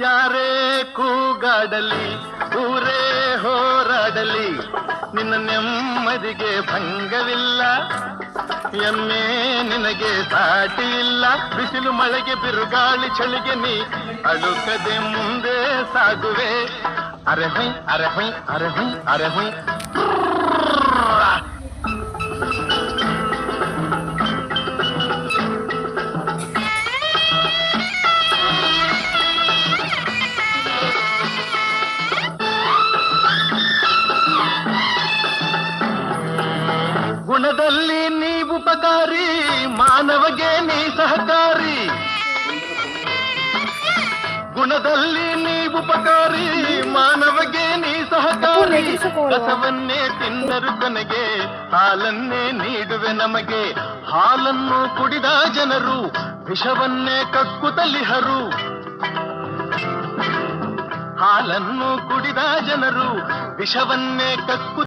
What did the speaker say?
ಯಾರೇ ಕೂಗಾಡಲಿ, ಊರೇ ಹೋರಾಡಲಿ, ನಿನ್ನ ನೆಮ್ಮದಿಗೆ ಭಂಗವಿಲ್ಲ. ಎಮ್ಮೆ ನಿನಗೆ ಸಾಟಿ ಇಲ್ಲ ಬಿಸಿಲು ಮಳೆಗೆ ಬಿರುಗಾಳಿ ಚಳಿಗೆ ನೀ ಅಳುಕದೆ ಮುಂದೆ ಸಾಗುವೆ. ಅರೆ ಹೊಯ್ ಅರೆ ಹೊಯ್ ಅರೆ ಹೊಯ್ ಅರೆ ಹೊಯ್ ಗುಣದಲ್ಲಿ ನೀ ಉಪಕಾರಿ ಮಾನವಗೆ ನೀ ಸಹಕಾರಿ. ಗುಣದಲ್ಲಿ ನೀ ಉಪಕಾರಿ ಮಾನವಗೆ ನೀ ಸಹಕಾರಿ. ಕಸವನ್ನೇ ತಿನ್ನರು ಕೊನೆಗೆ ಹಾಲನ್ನೇ ನೀಡುವೆ ನಮಗೆ. ಹಾಲನ್ನು ಕುಡಿದ ಜನರು ವಿಷವನ್ನೇ ಕಕ್ಕುತ್ತಲಿಹರು ಹಾಲನ್ನು ಕುಡಿದ ಜನರು ವಿಷವನ್ನೇ ಕಕ್ಕು